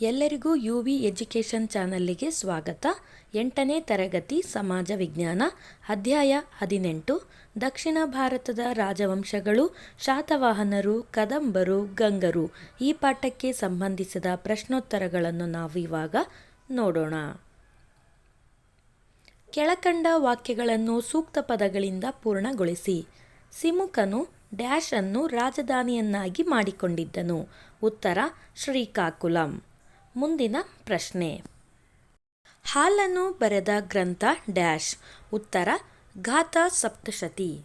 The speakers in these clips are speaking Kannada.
ಎಲ್ಲರಿಗೂ ಯು ವಿ ಎಜುಕೇಷನ್ ಚಾನಲ್ಲಿಗೆ ಸ್ವಾಗತ. ಎಂಟನೇ ತರಗತಿ ಸಮಾಜ ವಿಜ್ಞಾನ, ಅಧ್ಯಾಯ ಹದಿನೆಂಟು. ದಕ್ಷಿಣ ಭಾರತದ ರಾಜವಂಶಗಳು, ಶಾತವಾಹನರು, ಕದಂಬರು, ಗಂಗರು. ಈ ಪಾಠಕ್ಕೆ ಸಂಬಂಧಿಸಿದ ಪ್ರಶ್ನೋತ್ತರಗಳನ್ನು ನಾವು ಇವಾಗ ನೋಡೋಣ. ಕೆಳಕಂಡ ವಾಕ್ಯಗಳನ್ನು ಸೂಕ್ತ ಪದಗಳಿಂದ ಪೂರ್ಣಗೊಳಿಸಿ. ಸಿಮುಕನು ಡ್ಯಾಶ್ ಅನ್ನು ರಾಜಧಾನಿಯನ್ನಾಗಿ ಮಾಡಿಕೊಂಡಿದ್ದನು. ಉತ್ತರ, ಶ್ರೀಕಾಕುಲಂ. ಮುಂದಿನ ಪ್ರಶ್ನೆ. ಹಾಲನ್ನು ಬರೆದ ಗ್ರಂಥ ಡ್ಯಾಶ್. ಉತ್ತರ, ಘಾತ ಸಪ್ತಶತಿ.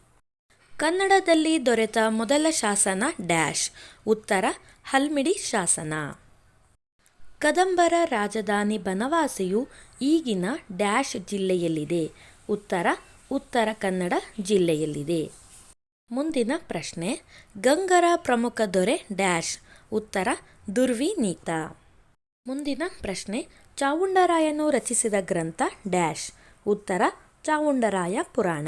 ಕನ್ನಡದಲ್ಲಿ ದೊರೆತ ಮೊದಲ ಶಾಸನ ಡ್ಯಾಶ್. ಉತ್ತರ, ಹಲ್ಮಿಡಿ ಶಾಸನ. ಕದಂಬರ ರಾಜಧಾನಿ ಬನವಾಸಿಯು ಈಗಿನ ಡ್ಯಾಶ್ ಜಿಲ್ಲೆಯಲ್ಲಿದೆ. ಉತ್ತರ ಉತ್ತರ ಕನ್ನಡ ಜಿಲ್ಲೆಯಲ್ಲಿದೆ. ಮುಂದಿನ ಪ್ರಶ್ನೆ, ಗಂಗರ ಪ್ರಮುಖ ದೊರೆ ಡ್ಯಾಶ್. ಉತ್ತರ ದುರ್ವಿನೀತ ಮುಂದಿನ ಪ್ರಶ್ನೆ, ಚಾವುಂಡರಾಯನು ರಚಿಸಿದ ಗ್ರಂಥ ಡ್ಯಾಶ್. ಉತ್ತರ, ಚಾವುಂಡರಾಯ ಪುರಾಣ.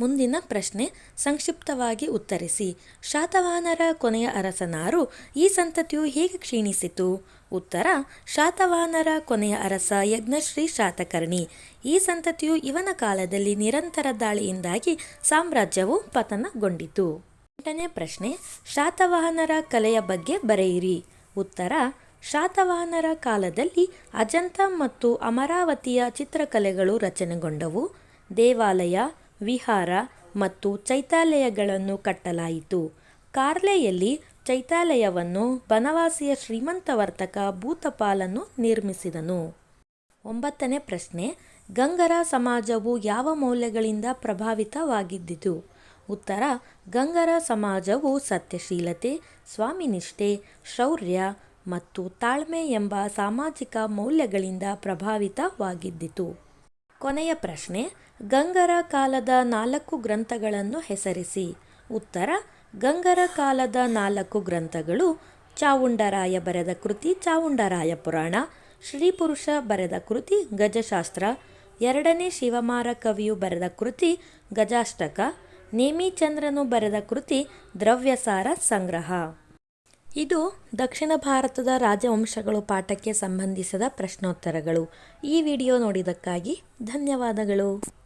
ಮುಂದಿನ ಪ್ರಶ್ನೆ, ಸಂಕ್ಷಿಪ್ತವಾಗಿ ಉತ್ತರಿಸಿ, ಶಾತವಾಹನರ ಕೊನೆಯ ಅರಸನಾರು ಈ ಸಂತತಿಯು ಹೇಗೆ ಕ್ಷೀಣಿಸಿತು? ಉತ್ತರ, ಶಾತವಾಹನರ ಕೊನೆಯ ಅರಸ ಯಜ್ಞಶ್ರೀ ಶಾತಕರ್ಣಿ. ಈ ಸಂತತಿಯು ಇವನ ಕಾಲದಲ್ಲಿ ನಿರಂತರ ದಾಳಿಯಿಂದಾಗಿ ಸಾಮ್ರಾಜ್ಯವು ಪತನಗೊಂಡಿತು. ಎಂಟನೇ ಪ್ರಶ್ನೆ, ಶಾತವಾಹನರ ಕಲೆಯ ಬಗ್ಗೆ ಬರೆಯಿರಿ. ಉತ್ತರ ಶಾತವಾಹನರ ಕಾಲದಲ್ಲಿ ಅಜಂತ ಮತ್ತು ಅಮರಾವತಿಯ ಚಿತ್ರಕಲೆಗಳು ರಚನೆಗೊಂಡವು. ದೇವಾಲಯ, ವಿಹಾರ ಮತ್ತು ಚೈತ್ಯಾಲಯಗಳನ್ನು ಕಟ್ಟಲಾಯಿತು. ಕಾರ್ಲೆಯಲ್ಲಿ ಚೈತ್ಯಾಲಯವನ್ನು ಬನವಾಸಿಯ ಶ್ರೀಮಂತ ವರ್ತಕ ಭೂತಪಾಲನು ನಿರ್ಮಿಸಿದನು. ಒಂಬತ್ತನೇ ಪ್ರಶ್ನೆ, ಗಂಗರ ಸಮಾಜವು ಯಾವ ಮೌಲ್ಯಗಳಿಂದ ಪ್ರಭಾವಿತವಾಗಿದ್ದಿತು? ಉತ್ತರ, ಗಂಗರ ಸಮಾಜವು ಸತ್ಯಶೀಲತೆ, ಸ್ವಾಮಿನಿಷ್ಠೆ, ಶೌರ್ಯ ಮತ್ತು ತಾಳ್ಮೆ ಎಂಬ ಸಾಮಾಜಿಕ ಮೌಲ್ಯಗಳಿಂದ ಪ್ರಭಾವಿತವಾಗಿದ್ದಿತು. ಕೊನೆಯ ಪ್ರಶ್ನೆ, ಗಂಗರ ಕಾಲದ ನಾಲ್ಕು ಗ್ರಂಥಗಳನ್ನು ಹೆಸರಿಸಿ. ಉತ್ತರ, ಗಂಗರ ಕಾಲದ ನಾಲ್ಕು ಗ್ರಂಥಗಳು ಚಾವುಂಡರಾಯ ಬರೆದ ಕೃತಿ ಚಾವುಂಡರಾಯ ಪುರಾಣ, ಶ್ರೀಪುರುಷ ಬರೆದ ಕೃತಿ ಗಜಶಾಸ್ತ್ರ, ಎರಡನೇ ಶಿವಮಾರ ಕವಿಯು ಬರೆದ ಕೃತಿ ಗಜಾಷ್ಟಕ, ನೇಮಿಚಂದ್ರನು ಬರೆದ ಕೃತಿ ದ್ರವ್ಯಸಾರ ಸಂಗ್ರಹ. ಇದು ದಕ್ಷಿಣ ಭಾರತದ ರಾಜವಂಶಗಳು ಪಾಠಕ್ಕೆ ಸಂಬಂಧಿಸಿದ ಪ್ರಶ್ನೋತ್ತರಗಳು. ಈ ವಿಡಿಯೋ ನೋಡಿದ್ದಕ್ಕಾಗಿ ಧನ್ಯವಾದಗಳು.